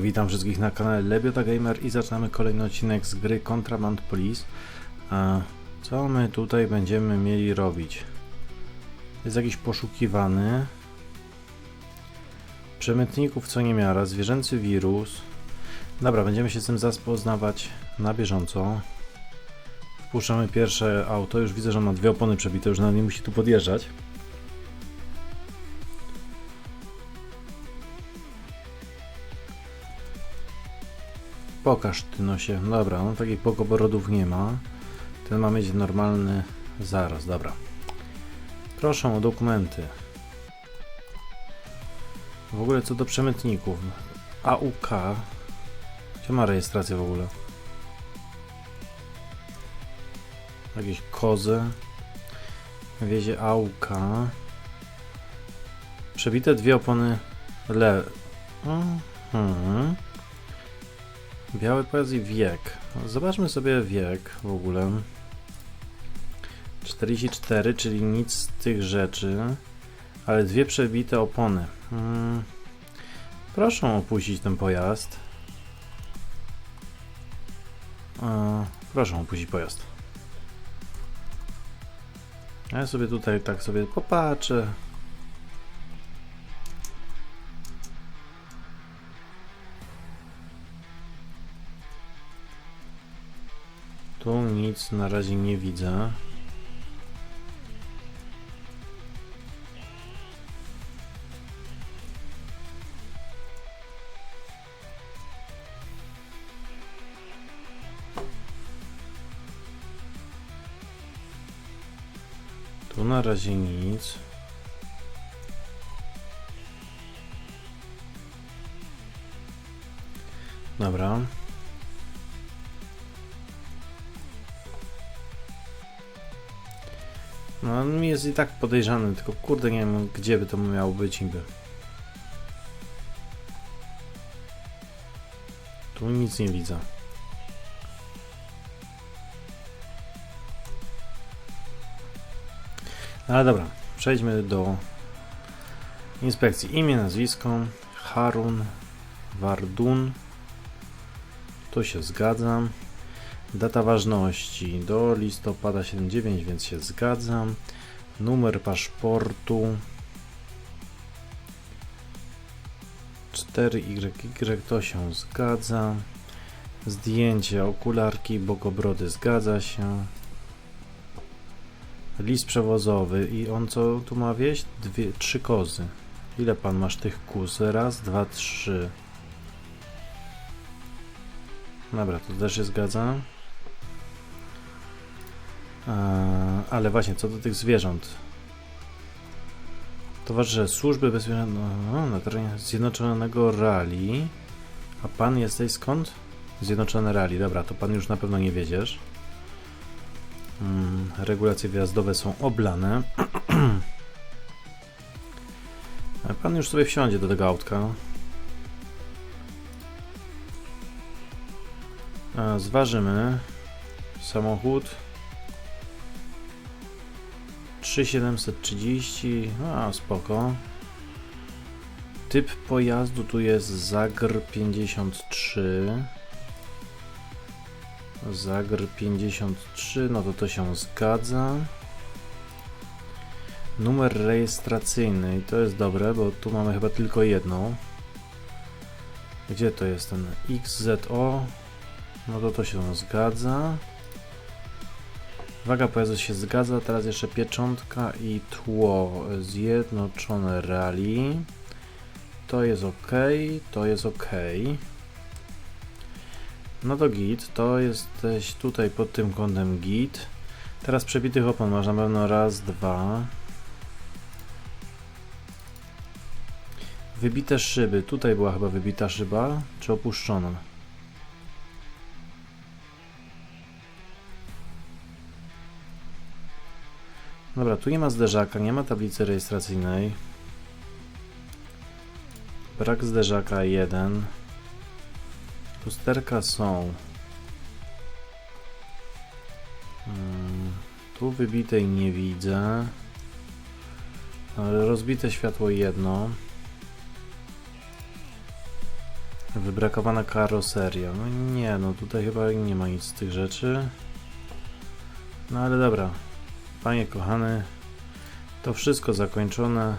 Witam wszystkich na kanale Lebiota Gamer i zaczynamy kolejny odcinek z gry Contraband Police. A co my tutaj będziemy mieli robić? Jest jakiś poszukiwany. Przemytników co niemiara, zwierzęcy wirus. Dobra, będziemy się z tym zapoznawać na bieżąco. Wpuszczamy pierwsze auto, już widzę, że ma dwie opony przebite, już nawet nie musi tu podjeżdżać. Pokaż ty nosie. Dobra, no takich pokoborodów nie ma. Ten ma mieć normalny zaraz, dobra. Proszę o dokumenty. W ogóle co do przemytników. AUK. Gdzie ma rejestrację w ogóle? Jakieś kozy. Wiezie AUK. Przebite dwie opony le... Mhm. Biały pojazd i wiek. Zobaczmy sobie wiek w ogóle. 44, czyli nic z tych rzeczy, ale dwie przebite opony. Hmm. Proszę opuścić ten pojazd. Proszę opuścić pojazd. Ja sobie tutaj tak sobie popatrzę. Tu nic na razie nie widzę. Tu na razie nic. Dobra. No on mi jest i tak podejrzany, tylko kurde nie wiem gdzie by to miało być niby. Tu nic nie widzę. Ale dobra, przejdźmy do inspekcji. Imię, nazwisko, Harun Wardun. Tu się zgadzam. Data ważności do listopada 79, więc się zgadzam. Numer paszportu 4YY to się zgadza. Zdjęcie okularki bogobrody zgadza się. List przewozowy i on co tu ma wieść? Dwie, trzy kozy. Ile pan masz tych kóz? Raz, dwa, trzy. Dobra, to też się zgadza. Eee, ale właśnie, co do tych zwierząt. Towarzysze służby no, na terenie Zjednoczonego Rali. A pan jesteś skąd? Zjednoczone Rali. Dobra, to pan już na pewno nie wiedziesz. Mm, regulacje wjazdowe są oblane. Pan już sobie wsiądzie do tego autka. A, zważymy samochód 3730, a spoko. Typ pojazdu tu jest Zagr 53. Zagr 53, no to to się zgadza. Numer rejestracyjny to jest dobre, bo tu mamy chyba tylko jedną. Gdzie to jest ten XZO? No to to się zgadza. Waga pojazdu się zgadza, teraz jeszcze pieczątka i tło Zjednoczone Rally. To jest ok, to jest ok. No to git, to jesteś tutaj pod tym kątem git. Teraz przebitych opon masz na pewno raz, dwa. Wybite szyby, tutaj była chyba wybita szyba, czy opuszczona? Dobra, tu nie ma zderzaka, nie ma tablicy rejestracyjnej. Brak zderzaka 1. Lusterka są. Hmm, tu wybitej nie widzę. Ale rozbite światło jedno. Wybrakowana karoseria. No nie, no tutaj chyba nie ma nic z tych rzeczy. No ale dobra. Panie kochany, to wszystko zakończone.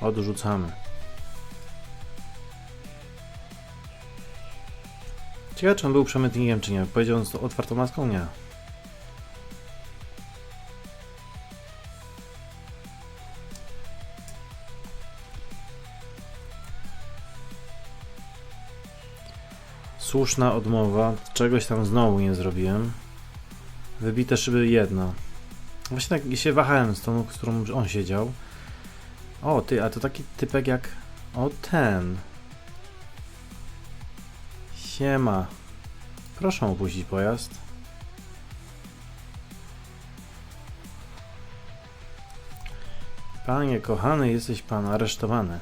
Odrzucamy. Ciekawe, czy on był przemytnikiem, czy nie. Powiedział z otwartą maską? Nie. Słuszna odmowa. Czegoś tam znowu nie zrobiłem. Wybite szyby jedno. Właśnie tak się wahałem z tą, z którą on siedział. O, ty, a to taki typek jak... O, ten. Siema. Proszę opuścić pojazd. Panie kochany, jesteś pan aresztowany.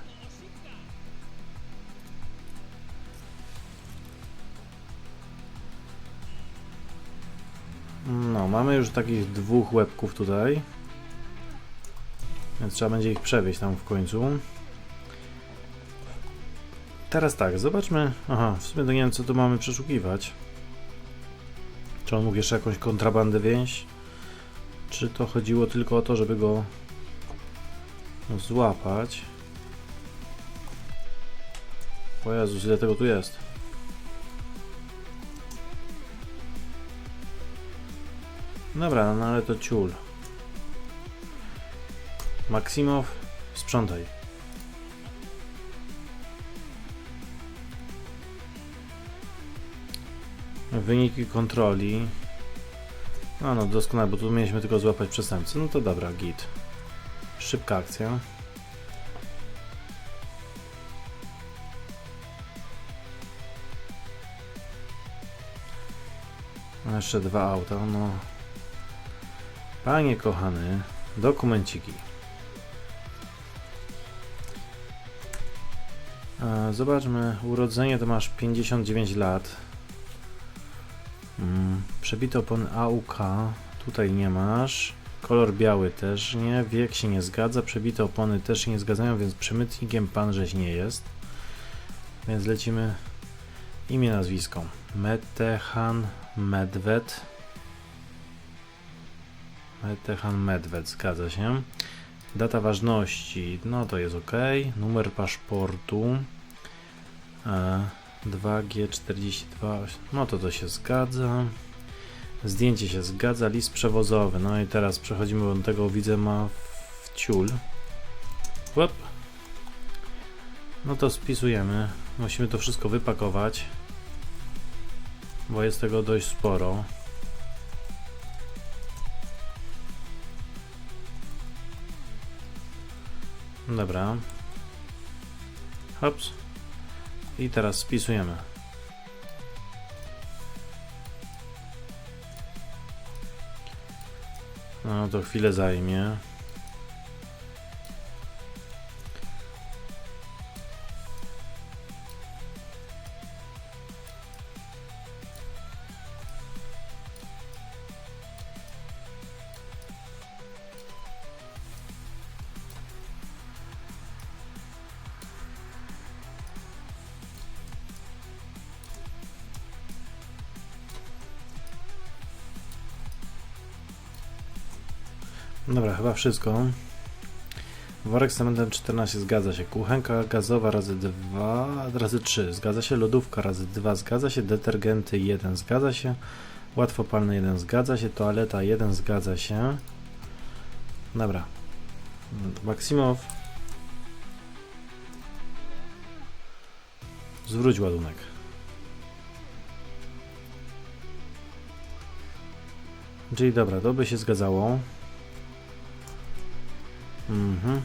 Takich dwóch łebków tutaj. Więc trzeba będzie ich przewieźć tam w końcu. Teraz tak, zobaczmy. Aha, w sumie to nie wiem, co tu mamy przeszukiwać. Czy on mógł jeszcze jakąś kontrabandę wieść? Czy to chodziło tylko o to, żeby go złapać? O Jezus, ile tego tu jest? Dobra, no ale to ciul. Maksimow, sprzątaj. Wyniki kontroli. No, no, doskonale, bo tu mieliśmy tylko złapać przestępcę. No to dobra, git. Szybka akcja. Jeszcze dwa auta, no. Panie kochany, dokumenciki. E, Zobaczmy, urodzenie to masz 59 lat. Mm, Przebite opony AUK, tutaj nie masz. Kolor biały też nie, wiek się nie zgadza, przebite opony też się nie zgadzają, więc przemytnikiem pan żeś nie jest. Więc lecimy imię, nazwisko. Metehan Medved. Metehan Medved, zgadza się. Data ważności, no to jest ok. Numer paszportu. E, 2G42, no to to się zgadza. Zdjęcie się zgadza, list przewozowy. No i teraz przechodzimy do tego, widzę ma w ciul. Łap. No to spisujemy. Musimy to wszystko wypakować, bo jest tego dość sporo. Dobra. Hops. I teraz spisujemy. No to chwilę zajmie. Dobra, chyba wszystko. Worek z cementem 14 zgadza się. Kuchenka gazowa razy 2, razy 3 zgadza się. Lodówka razy 2 zgadza się. Detergenty 1 zgadza się. Łatwopalny 1 zgadza się. Toaleta 1 zgadza się. Dobra. Maksimow. Zwróć ładunek. Czyli dobra, to by się zgadzało. Mhm.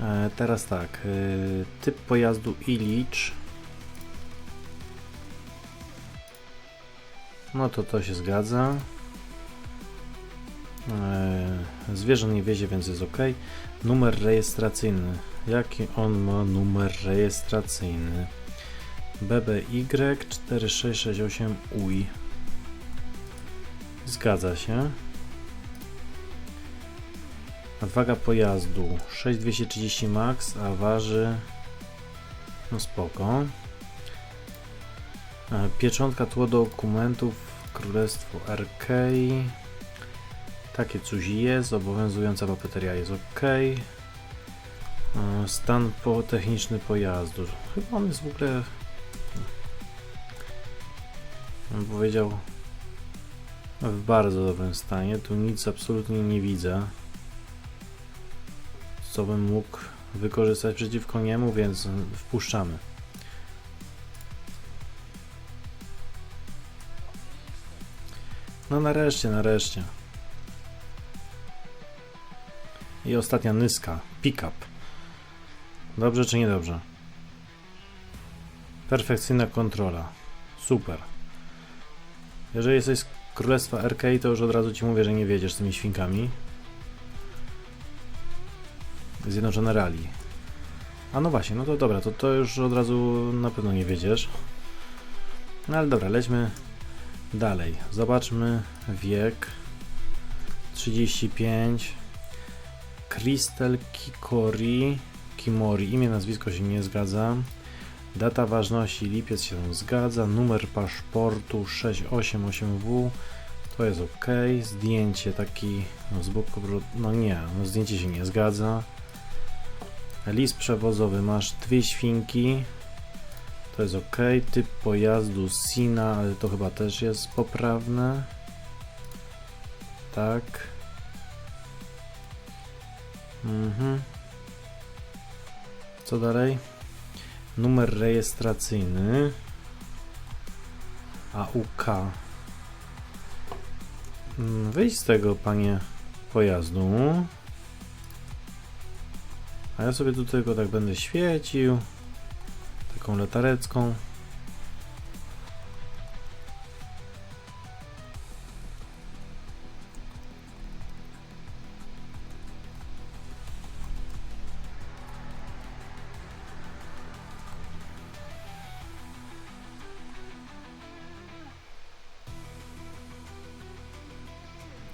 E, teraz tak. E, typ pojazdu Illicz. No to to się zgadza. E, zwierzę nie wiezie, więc jest ok. Numer rejestracyjny. Jaki on ma numer rejestracyjny? BBY 4668 UI. Zgadza się. Waga pojazdu 6230 max, a waży no spoko. E, Pieczątka tło dokumentów Królestwo RK. Takie coś jest. Obowiązująca papeteria jest ok. E, Stan po techniczny pojazdu. Chyba on jest w ogóle. Bym powiedział. W bardzo dobrym stanie. Tu nic absolutnie nie widzę. Co bym mógł wykorzystać przeciwko niemu, więc wpuszczamy. No nareszcie, nareszcie. I ostatnia nyska. Pick-up. Dobrze czy niedobrze? Perfekcyjna kontrola. Super. Jeżeli jesteś z Królestwa RK, to już od razu ci mówię, że nie wiedziesz z tymi świnkami. Zjednoczone Rally. A no właśnie, no to dobra, to, to już od razu na pewno nie wiedziesz. No ale dobra, lećmy dalej. Zobaczmy wiek. 35. Crystal Kikori. Kimori. Imię, nazwisko się nie zgadza. Data ważności lipiec się zgadza. Numer paszportu 688W. To jest ok. Zdjęcie taki no, z boku. No nie, no zdjęcie się nie zgadza. List przewozowy masz dwie świnki. To jest ok. Typ pojazdu Sina, ale to chyba też jest poprawne. Tak. Mhm. Co dalej? Numer rejestracyjny. AUK. Mm, Wyjdź z tego, panie pojazdu. A ja sobie tutaj go tak będę świecił. Taką latarecką.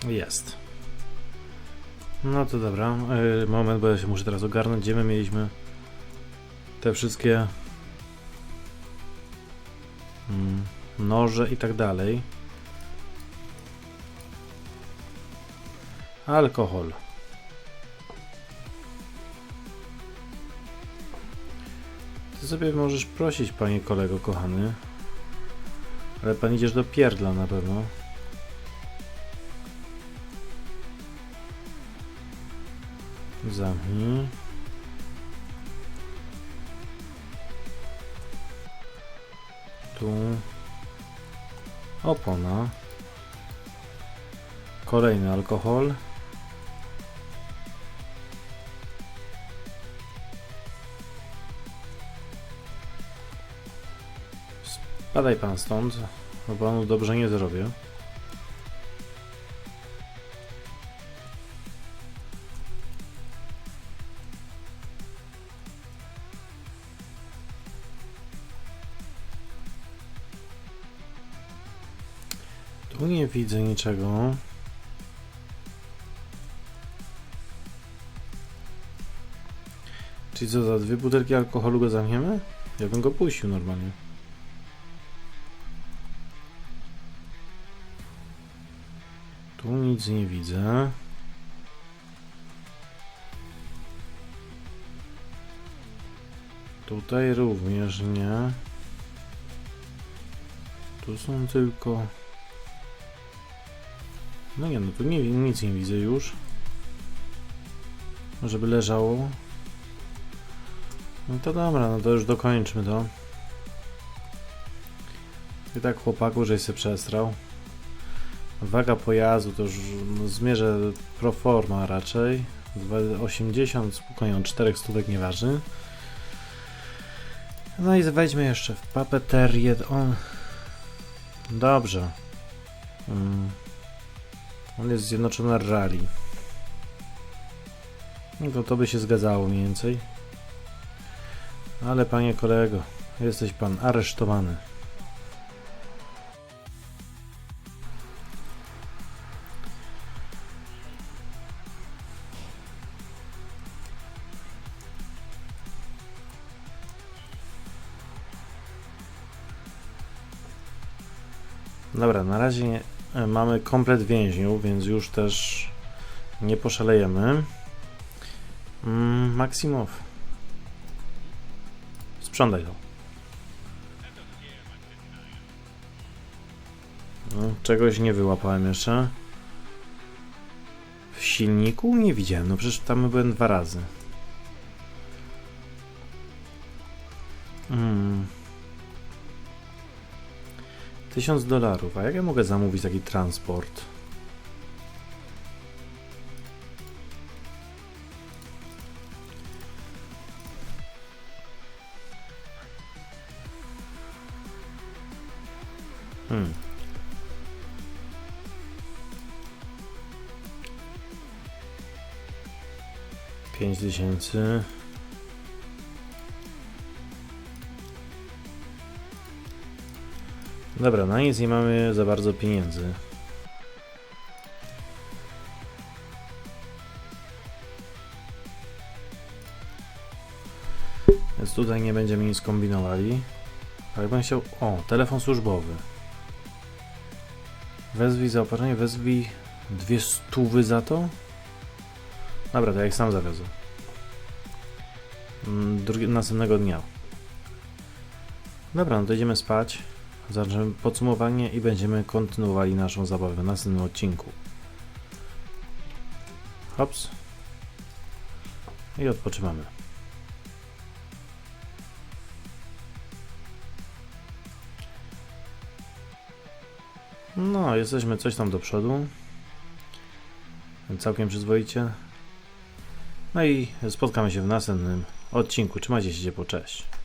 Jest. No to dobra. Yy, moment, bo ja się muszę teraz ogarnąć. Gdzie my mieliśmy te wszystkie mm, noże i tak dalej. Alkohol. Ty sobie możesz prosić, panie kolego kochany. Ale pan idziesz do pierdla na pewno. Zamknij. Tu. Opona. Kolejny alkohol. Spadaj pan stąd, bo panu dobrze nie zrobię. Widzę niczego. Czyli co, za dwie butelki alkoholu go zamkniemy? Ja bym go puścił normalnie. Tu nic nie widzę. Tutaj również nie. Tu są tylko... No nie, no tu nie, nic nie widzę już. Żeby leżało. No to dobra, no to już dokończmy to. I tak chłopaku, żeś się przestrał. Waga pojazdu to już no, zmierzę pro forma raczej. 80, spokojnie, on 4 stówek nie waży. No i wejdźmy jeszcze w papeterię. On... Dobrze. Mm. On jest zjednoczony rally. No to, by się zgadzało mniej więcej. Ale panie kolego, jesteś pan aresztowany. Dobra, na razie mamy komplet więźniów, więc już też nie poszalejemy. Mm, Maksimow. Sprzątaj to. No, czegoś nie wyłapałem jeszcze. W silniku nie widziałem, no przecież tam byłem dwa razy. 1000 dolarów, a jak ja mogę zamówić taki transport? Hmm. Pięć tysięcy. Dobra, na nic nie mamy za bardzo pieniędzy. Więc tutaj nie będziemy nic kombinowali. Ale bym chciał... O, telefon służbowy. Wezwij zaopatrzenie, wezwij dwie stówy za to? Dobra, to ja ich sam zawiozę. Mm, Drugi, następnego dnia. Dobra, no to idziemy spać. Zaczniemy podsumowanie i będziemy kontynuowali naszą zabawę w następnym odcinku. Hops. I odpoczywamy. No, jesteśmy coś tam do przodu. Całkiem przyzwoicie. No i spotkamy się w następnym odcinku. Trzymajcie się ciepło, cześć.